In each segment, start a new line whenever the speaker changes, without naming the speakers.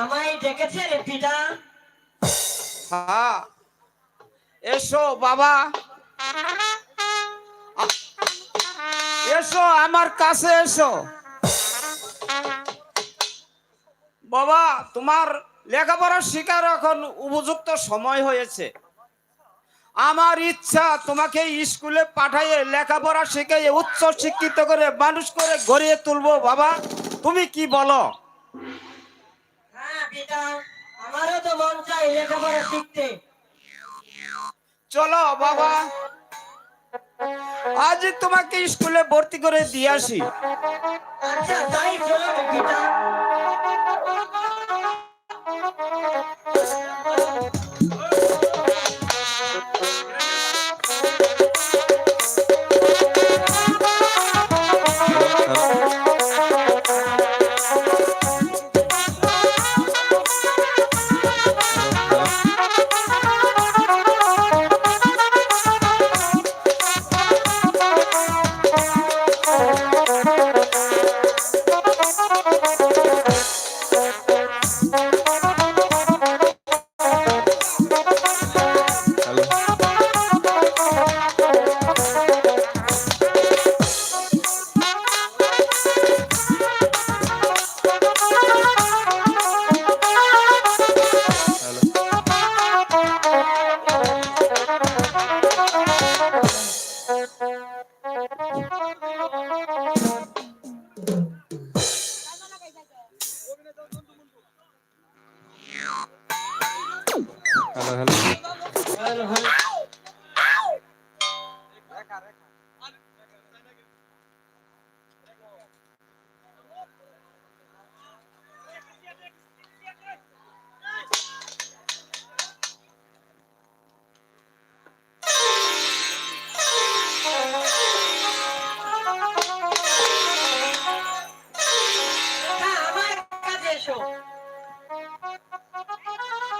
আমায় ডেকেছে রে পিতা।
হ্যাঁ এসো বাবা। এসো, আমার কাছে এসো। বাবা, তোমার লেখাপড়া শেখার এখন উপযুক্ত সময় হয়েছে। আমার ইচ্ছা তোমাকে স্কুলে পাঠাইয়ে লেখাপড়া শিখাইয়ে উচ্চ শিক্ষিত করে মানুষ করে গড়িয়ে তুলবো। বাবা, তুমি কি বলো?
আমারও তো মন চাই লেখাপড়া শিখতে।
চলো বাবা। আজ তোমাকে স্কুলে ভর্তি করে দিয়ে আসি।
আচ্ছা তাই চলো রে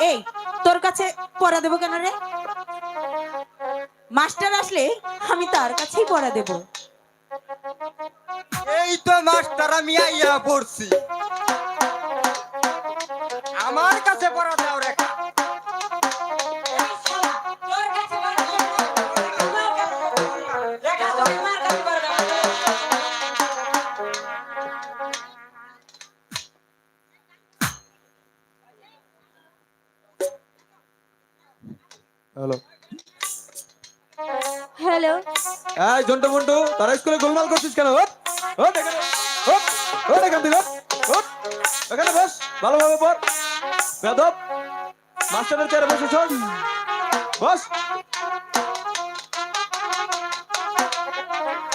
এই, তোর কাছে পড়া দেবো কেন রে? মাস্টার আসলে আমি তার কাছেই পড়া দেব।
এই তো মাস্টার, আমি আইয়া পড়ছি। আমার কাছে পড়া দাও রেখা
এই
জন্টু মন্টু, তারা স্কুলে গোলমাল করছিস কেন? এখানে, ওঠ ওঠ এখান থেকে, ওঠ। এখানে বস, ভালোভাবে পড়। বেদব, মাস্টারের চেয়ারে বসে শোন। বস।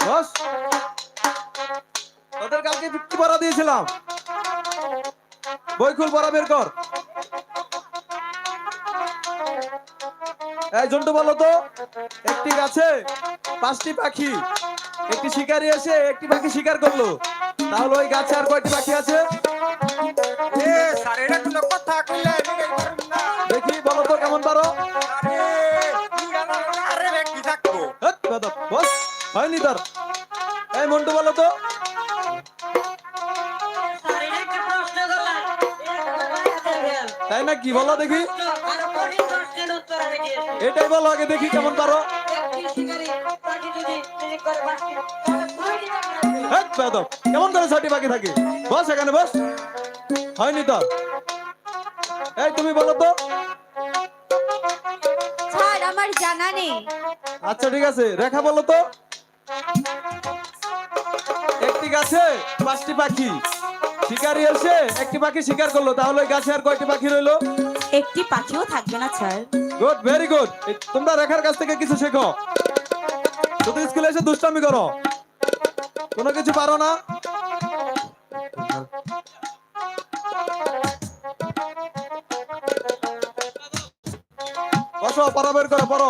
বস। তোদের কালকে কি পড়া দিয়েছিলাম। বই খুল পড়া বের কর। এই জন্টু বলো তো, একটি গাছে পাঁচটি পাখি। একটি শিকারী এসে একটি পাখি শিকার করল। তাহলে ওই গাছে আর কয়টি পাখি আছে? দেখি বলো তো কেমন পারো? হেৎ, বস হয়নি তোর। এই মন্টু বলো তো। তাই না কি বলো দেখি। এটাই বলো আগে দেখি কেমন পারো। কেমন করে ছয়টি পাখি থাকে? বস এখানে বস। হয়নি তোর এই তুমি বলো তো।
স্যার আমার জানা নেই।
আচ্ছা ঠিক আছে। রেখা বলো তো। একটি গাছে পাঁচটি পাখি। শিকারি এসে একটি পাখি শিকার করল। তাহলে ওই গাছে আর কয়টি পাখি রইল?
একটি পাখিও থাকবে না স্যার।
Good very good. তোমরা রেখার কাছ থেকে কিছু শেখো। শুধু স্কুলে এসে দুষ্টামি করো কোনো কিছু পারো না। বসো পড়া বের করো পড়ো।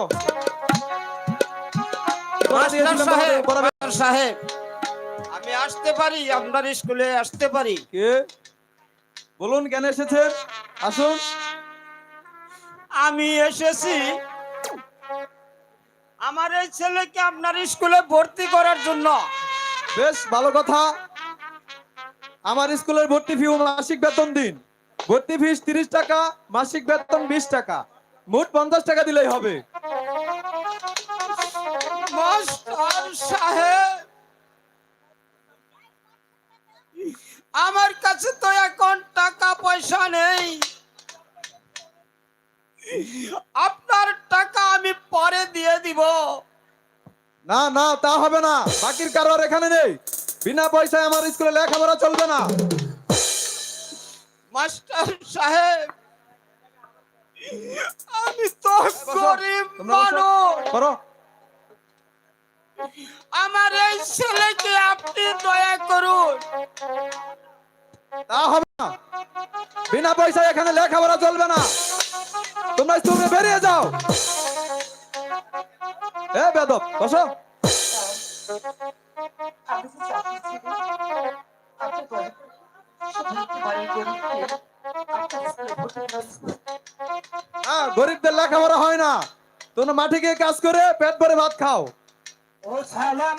সাহেব আমি আসতে পারি আপনার স্কুলে আসতে পারি।
কে? বলুন কেন এসেছেন আসুন।
আমি এসেছি আমার এই ছেলেকে আপনার স্কুলে ভর্তি করার জন্য।
বেশ ভালো কথা। আমার স্কুলের ভর্তি ফি মাসিক বেতন দিন। ভর্তি ফিস তিরিশ টাকা মাসিক বেতন বিশ টাকা। মোট পঞ্চাশ টাকা দিলেই হবে।
আমার কাছে তো এখন টাকা পয়সা নেই আপনার টাকা আমি পরে দিয়ে দিব।
না না তা হবে না। বাকির কারোর এখানে নেই। বিনা পয়সায় আমার স্কুলে লেখাপড়া চলবে না।
মাস্টার সাহেব আমি তো গরিব মানুষ।
করো।
আমার এই ছেলেকে আপনি দয়া করুন।
তা হবে না। বিনা পয়সায় এখানে লেখাপড়া চলবে না। তোমরা স্কুল বেরিয়ে যাও। এ বেদব বসো। গরিবদের লেখাপড়া হয় না। তোমরা মাঠে গিয়ে কাজ করে পেট ভরে ভাত খাও।
সালাম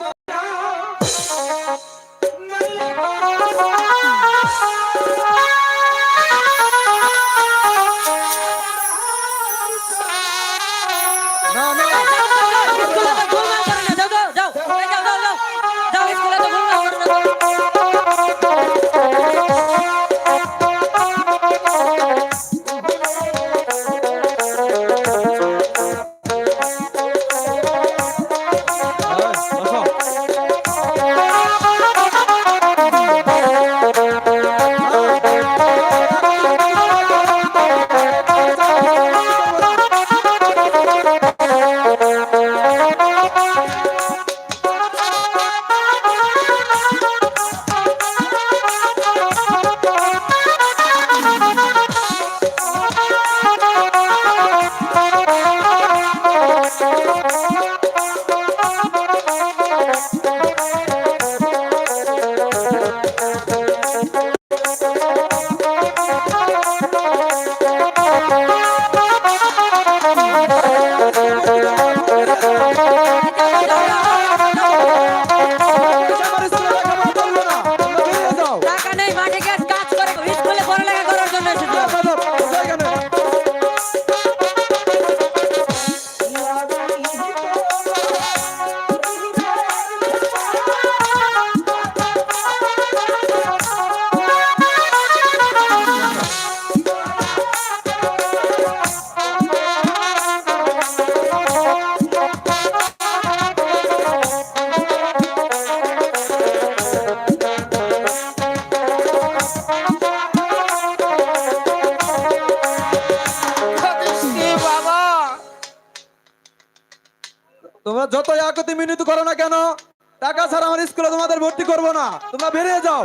স্কুলে
তোমাদের ভর্তি করব না। তোমরা বেরিয়ে যাও।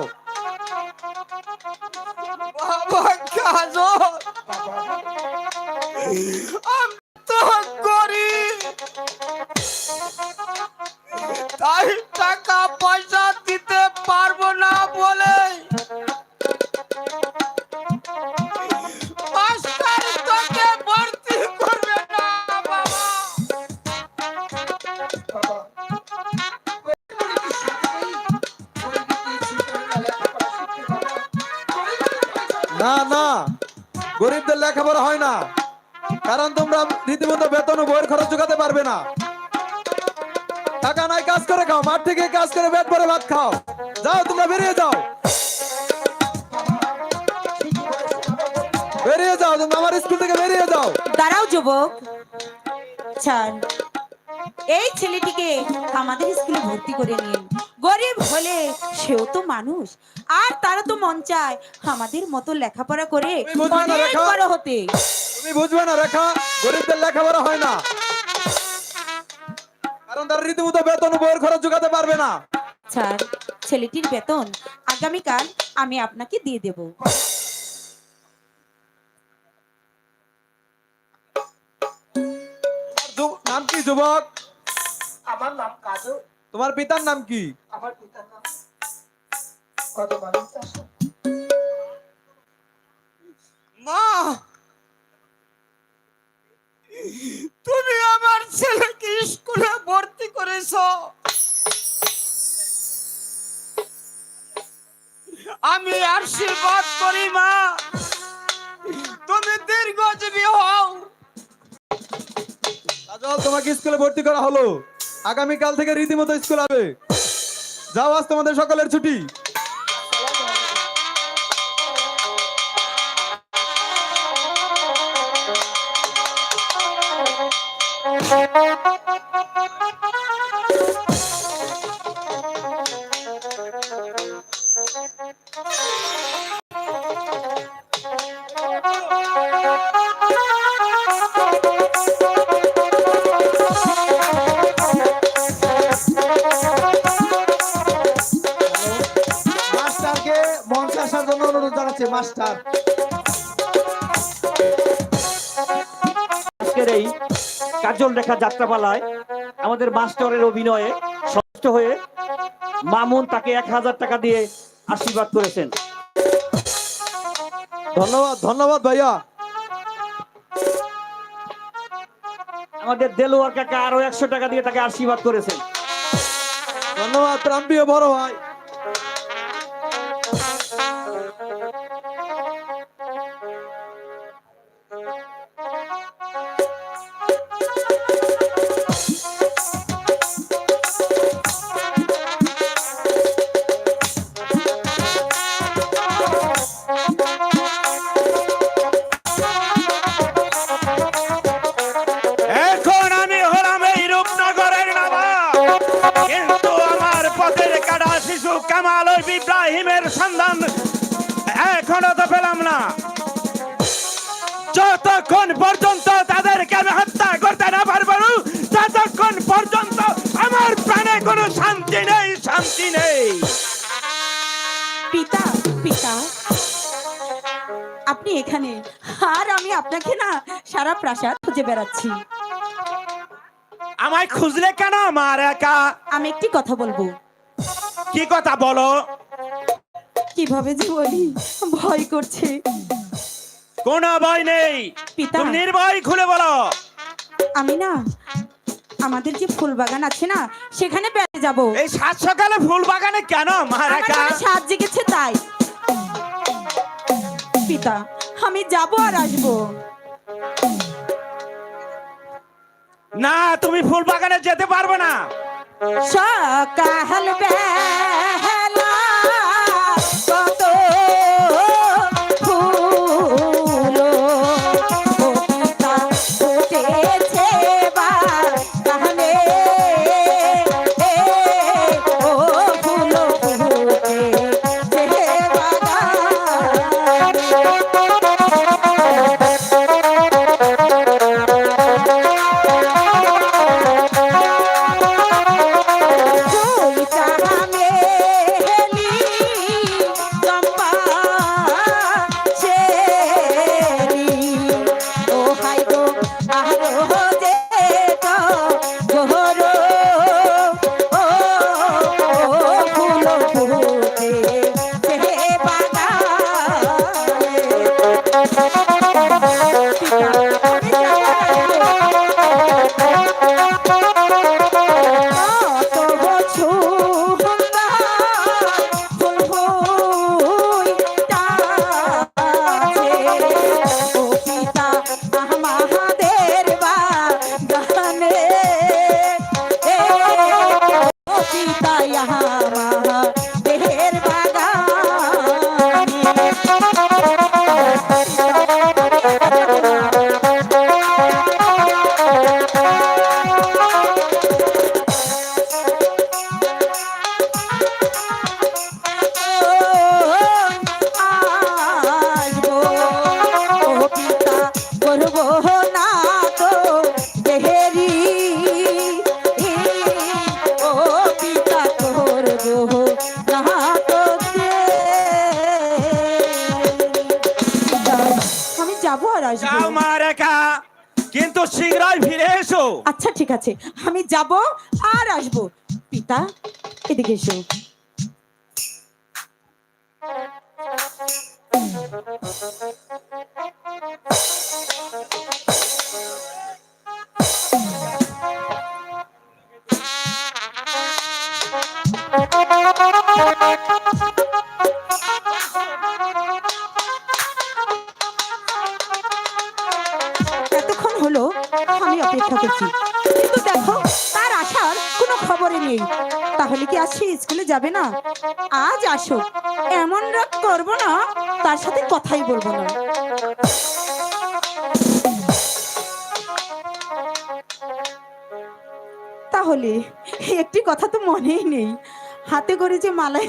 তাই টাকা পয়সা দিতে পারব
হয় না। কারণ তোমরা রীতিমতো বেতন ও বইয়ের খরচ চুকাতে পারবে না। টাকা নাই, কাজ করে খাও। মাঠ থেকে কাজ করে বেত পরে ভাত খাও। যাও, তোমরা বেরিয়ে যাও। বেরিয়ে যাও, তোমরা আমার স্কুল থেকে বেরিয়ে যাও।
দাঁড়াও, যুবক। ছাড়। এই ছেলেটিকে আমাদের স্কুলে ভর্তি করে নিন গরিব হলে সেও তো মানুষ আর তারা তো মন চায় আমাদের মতো লেখাপড়া করে বড় হতে।
তুমি বুঝবে না রেখা গরিবদের লেখাপড়া হয় না। কারণ তারা রীতিমতো বেতন বইয়ের খরচ জোগাতে পারবে না।
স্যার ছেলেটির বেতন আগামীকাল আমি আপনাকে দিয়ে দেব।
নাম কি যুবক?
আমার নাম কাজল।
তোমার পিতার নাম কি?
আমার পিতার নাম কত
মা তুমি আমার ছেলেকে স্কুলে ভর্তি করেছ। আমি আশীর্বাদ করি মা। তুমি দীর্ঘজীবী হও।
কাজল তোমাকে স্কুলে ভর্তি করা হলো। আগামী কাল থেকে রীতিমতো স্কুল হবে। যাও আজ তোমাদের সকলের ছুটি।
কাজল রেখা যাত্রাপালায় আমাদের মাস্টারের অভিনয়ে ষষ্ঠ হয়ে মামুন তাকে এক হাজার টাকা দিয়ে আশীর্বাদ করেছেন।
ধন্যবাদ ধন্যবাদ ভাইয়া।
আমাদের দেলোয়ার কাকা আরও একশো টাকা দিয়ে তাকে আশীর্বাদ করেছেন।
ধন্যবাদ প্রাণপ্রিয় বড় ভাই।
শান্তি নেই
পিতা পিতা আপনি এখানে? আর আমি আপনাকে না সারা প্রাসাদ খুঁজে বেড়াচ্ছি।
আমায় খুঁজলে কেন আমার একা?
আমি একটি কথা বলব।
কি কথা বলো?
কীভাবে যে বলি? ভয় করছে।
কোনো ভয় নেই।
পিতা।
তুমি নির্ভয় খুলে বলো।
আমি না আমাদের যে ফুল বাগান আছে না সেখানে বেড়ে যাব।
এই সাত সকালে ফুল বাগানে কেন
সাত জেগেছে তাই। পিতা আমি যাব আর আসব।
না তুমি ফুল বাগানে যেতে পারবে না।
সকাল বেলা আছে আমি যাব আর আসব। পিতা এদিকে এসো। এতক্ষণ হলো আমি অপেক্ষা করছি। নেই। তাহলে কি আজ স্কুলে যাবে না? আজ আসো। এমন রাগ করব না, তার সাথে কথাই বলব না। তাহলে একটি কথা তো মনেই নেই। হাতে করে যে মালা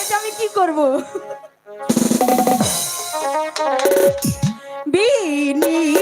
এটা আমি কি করব? বিনিশুতার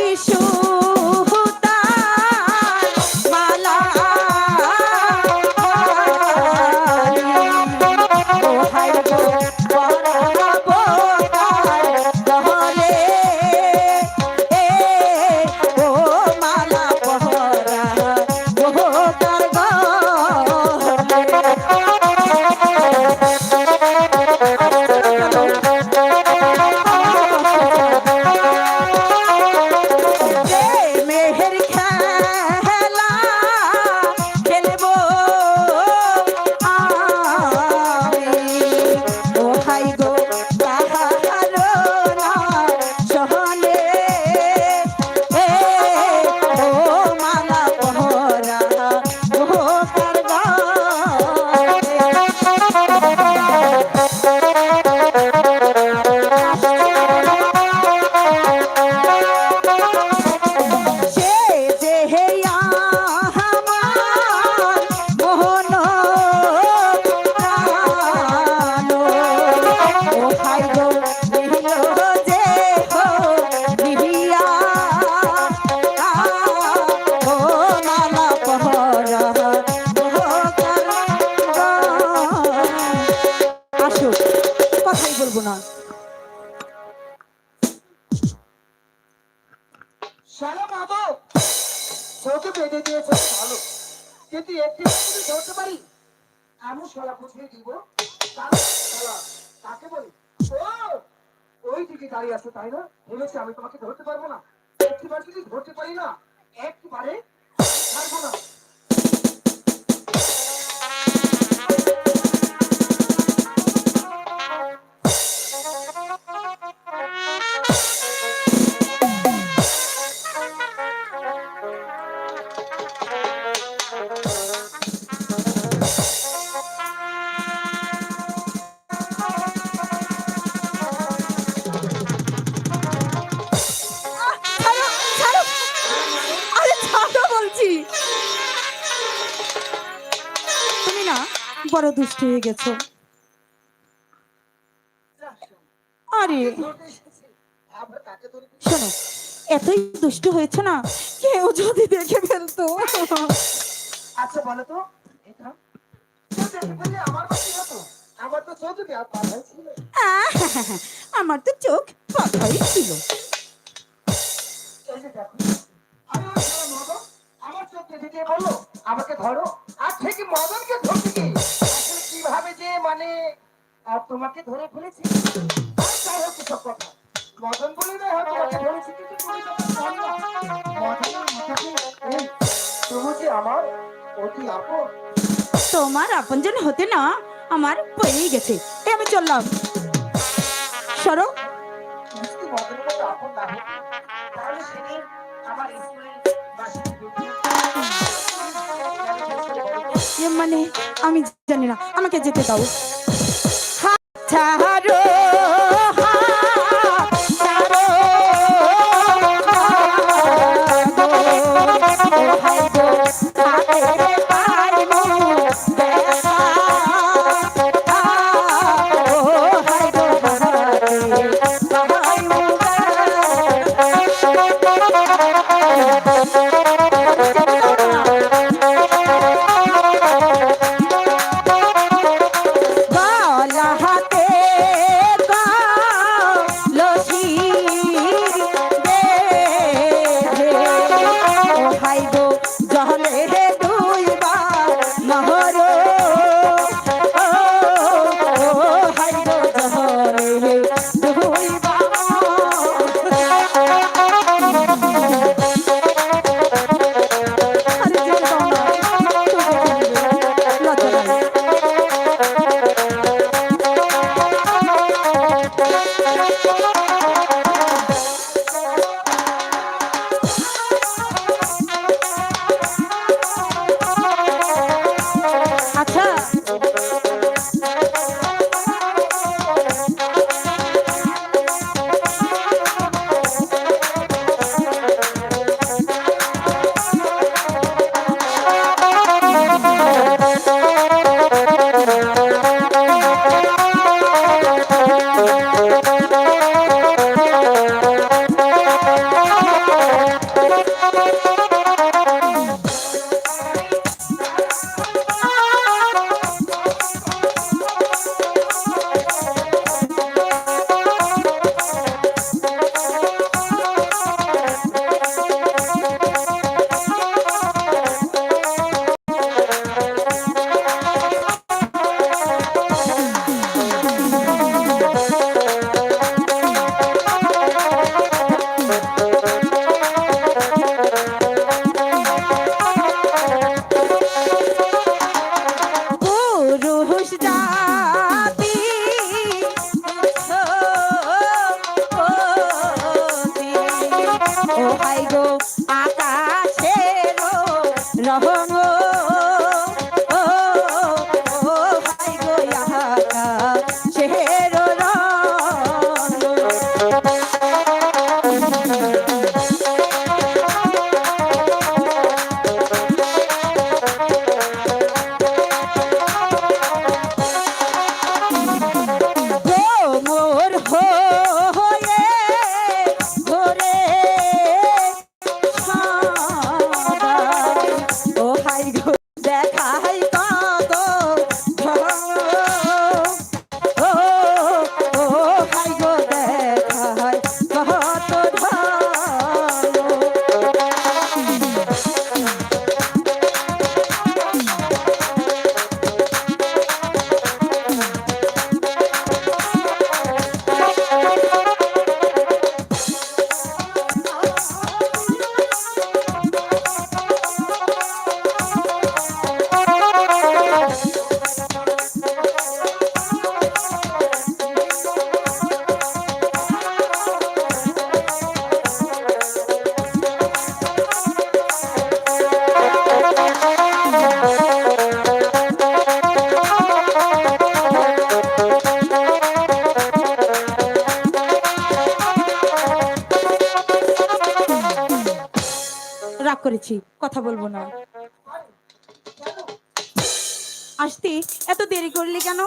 কিন্তু একটি ধরতে পারি আমি শালা বুঝিয়ে দিব তাকে বলি, ও, ওই দিকে দাঁড়িয়ে আছে, তাই না? বলেছে, আমি তোমাকে ধরতে পারব না। একটিবার যদি ধরতে পারি না, একবারে পারব না।
তুমি না বড় দুষ্ট হয়ে গেছো। আরে শোনো এতই দুষ্ট হয়েছে না কেউ যদি দেখে ফেলতো।
আচ্ছা বলো তো আমার তো চোখে
আমার তো কথাই ছিল
কেটে দিয়ে বলল আমাকে ধরো। আর ঠিক মদনকে ধরতে কীভাবে যে মানে আর তোমাকে ধরে ফেলেছি? যাই হোক কথা। মদন বলে না তোমাকে ধরেছি কিন্তু তুমি যে আমার অতি আপন।
তোমার আপনজন হতে না আমার পড়েই গেছে। আমি চললাম। সরো।
মদনের মতো আপন না হতো তাহলে সেদিন আমার স্কুলে
মানে আমি জানি না আমাকে যেতে দাও। হাত
বলব না। আসতে এত দেরি করলি কেন?